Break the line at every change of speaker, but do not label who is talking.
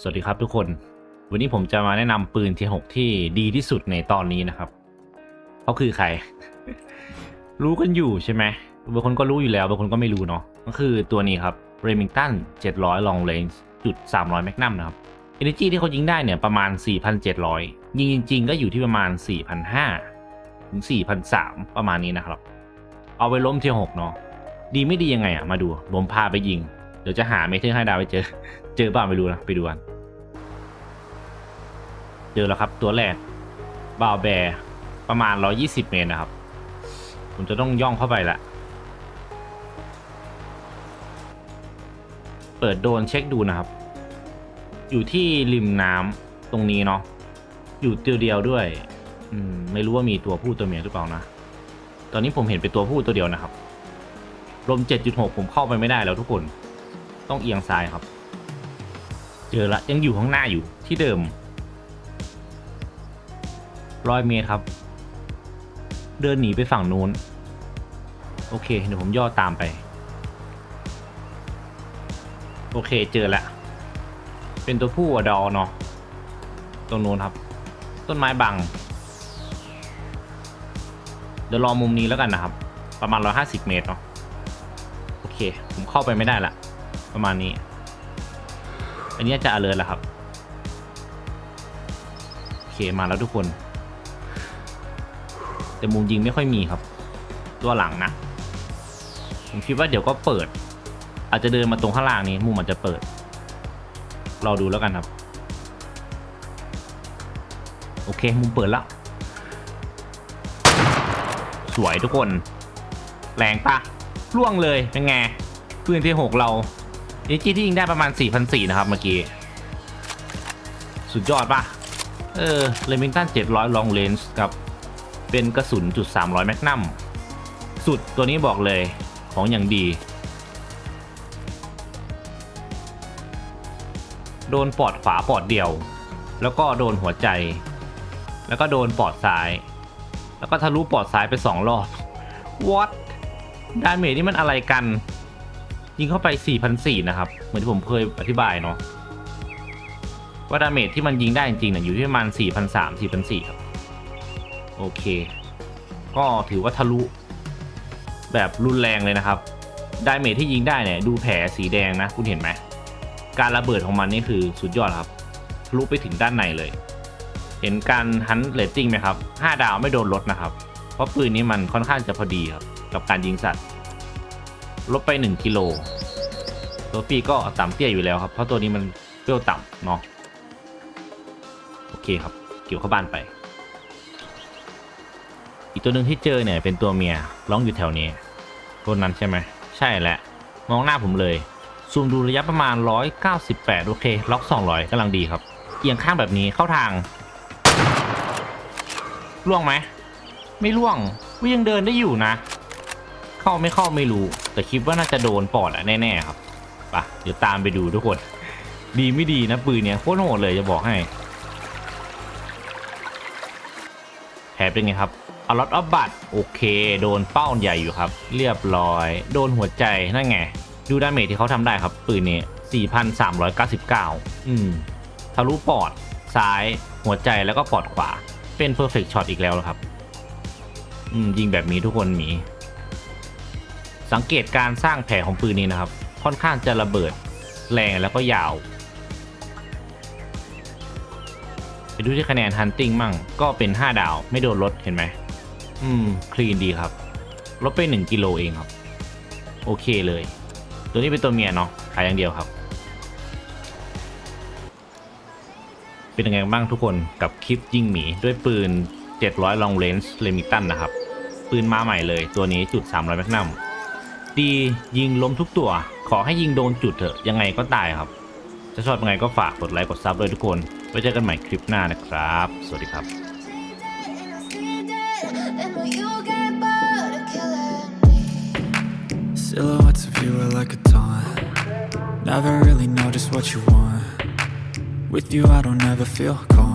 สวัสดีครับทุกคน วันนี้ผมจะมาแนะนำปืน T6 ที่ดีที่สุดในตอนนี้นะครับเขาคือใคร รู้กันอยู่ใช่ไหมบางคนก็รู้อยู่แล้วบางคนก็ไม่รู้เนาะก็คือตัวนี้ครับ Remington 700 Long Range จุด300 Magnum นะครับ Energy ที่เขายิงได้เนี่ยประมาณ 4,700 ยิงจริง ๆ ก็อยู่ที่ประมาณ 4,500 ถึง 4,300 ประมาณนี้นะครับ เอาไปล้ม T6 เนาะดีไม่ดียังไงอะมาดูผมพาไปยิง ดี๋ยวจะหาเมทัลให้ดาวไปเจอ เจอเปล่าไม่รู้นะ ไปดูกัน เจอแล้วครับ ตัวแรกบ่าวแบร์ประมาณ 120 เมตรนะครับ ผมจะต้องย่องเข้าไปละ เปิดโดนเช็คดูนะครับ อยู่ที่ริมน้ำตรงนี้เนาะ อยู่ตัวเดียวด้วย อืม ไม่รู้ว่ามีตัวผู้ตัวเมียหรือเปล่านะ ตอนนี้ผมเห็นเป็นตัวผู้ตัวเดียวนะครับ ลม 7.6 ผมเข้าไปไม่ได้แล้วทุกคน ต้องเอียงซ้ายครับ เจอละยังอยู่ข้างหน้าอยู่ที่เดิมร้อยเมตรครับ เดินหนีไปฝั่งนู้น โอเคเดี๋ยวผมย่อตามไป โอเคเจอละเป็นตัวผู้อะดอเนาะตรงนู้นครับ ต้นไม้บัง เดี๋ยวรอมุมนี้แล้วกันนะครับ ประมาณ 150 เมตรเนาะโอเค ผมเข้าไปไม่ได้ละ ประมาณนี้ อันนี้จะ alert แล้วครับ โอเคมาแล้วทุกคน แต่มุมยิงไม่ค่อยมีครับ ตัวหลังนะ ผมคิดว่าเดี๋ยวก็เปิด อาจจะเดินมาตรงข้างล่างนี้ มุมอาจจะเปิด รอดูแล้วกันครับ โอเค มุมเปิดแล้ว สวยทุกคน แรงปะล่วงเลยเป็นไงปืนที่หกเรา นี่จีที่ยิงได้ประมาณ 4,400 นะครับเมื่อกี้ สุดยอดปะเออเลมิงตัน700 long range กับ เป็นกระสุนจุด300แมกนัมสุดตัวนี้บอกเลยของอย่างดี โดนปอดขวาปอดเดียว แล้วก็โดนหัวใจ แล้วก็โดนปอดซ้าย แล้วก็ทะลุปอดซ้ายไปสองรอบ what ดาเมจนี่มันอะไรกัน ยิงเข้าไป 4,400 นะครับ เหมือนที่ผมเคยอธิบายเนาะว่าดาเมจที่มันยิงได้จริงๆเนี่ยอยู่ที่ประมาณ4,300 4,400 ครับ โอเค ก็ถือว่าทะลุ แบบรุนแรงเลยนะครับ ดาเมจที่ยิงได้เนี่ยดูแผลสีแดงนะ คุณเห็นไหม การระเบิดของมันนี่คือสุดยอดครับ ทะลุไปถึงด้านในเลย เห็นการฮันเรตติ้งไหมครับ 5 ดาวไม่โดนลดนะครับ เพราะปืนนี้มันค่อนข้างจะพอดีครับกับการยิงสัตว์ ลบไป 1กิโลตัวปีก็ต่ำเตี้ยอยู่แล้วครับ เพราะตัวนี้มันเปรี้ยวต่ำเนาะโอเคครับ เกี่ยวเข้าบ้านไป อีกตัวหนึ่งที่เจอเนี่ยเป็นตัวเมียร้องอยู่แถวนี้ตัวนั้นใช่ไหมใช่แหละ มองหน้าผมเลย ซูมดูระยะประมาณ 198 โอเค ล็อก 200กำลังดีครับ เอียงข้างแบบนี้เข้าทางล่วงไหม ไม่ล่วงวิยังเดินได้อยู่นะ เข้าไม่เข้าไม่รู้ แต่คิดว่าน่าจะโดนปอดอะแน่ๆครับไปะเดี๋ยวตามไปดูทุกคน ดีไม่ดีนะปืนเนี้ยโคตรโหดเลยจะบอกให้แผลเป็นไงครับอลอตออฟบัตโอเค โดนเป้าใหญ่อยู่ครับ เรียบร้อย โดนหัวใจนั่นไง ดูดาเมจที่เขาทำได้ครับ ปืนนี้ 4,399 อืม ทะลุปอด ซ้าย หัวใจแล้วก็ปอดขวา เป็นเพอร์เฟกช็อตอีกแล้วครับ อืม ยิงแบบนี้ทุกคนมี สังเกตการสร้างแผลของปืนนี้นะครับ ค่อนข้างจะระเบิดแรงแล้วก็ยาวไปดูที่คะแนนฮันติงมั่งก็เป็น 5 ดาวไม่โดนลดเห็นไหม อืม คลีนดีครับ ลดไป 1 กิโลเองครับ โอเคเลย ตัวนี้เป็นตัวเมียเนาะขายอย่างเดียวครับ เป็นยังไงบ้างทุกคนกับคลิปยิงหมีด้วยปืน 700 long range Remington นะครับ ปืนมาใหม่เลยตัวนี้จุด 300แมกนัม ดียิงล้มทุกตัว ขอให้ยิงโดนจุดเถอะยังไงก็ตายครับ จะชอบยังไงก็ฝากกดไลค์กดซับเลยทุกคน ไว้เจอกันใหม่คลิปหน้านะครับ สวัสดีครับ
Silhouettes of you are like a taunt Never really know just what you want With you I don't ever feel calm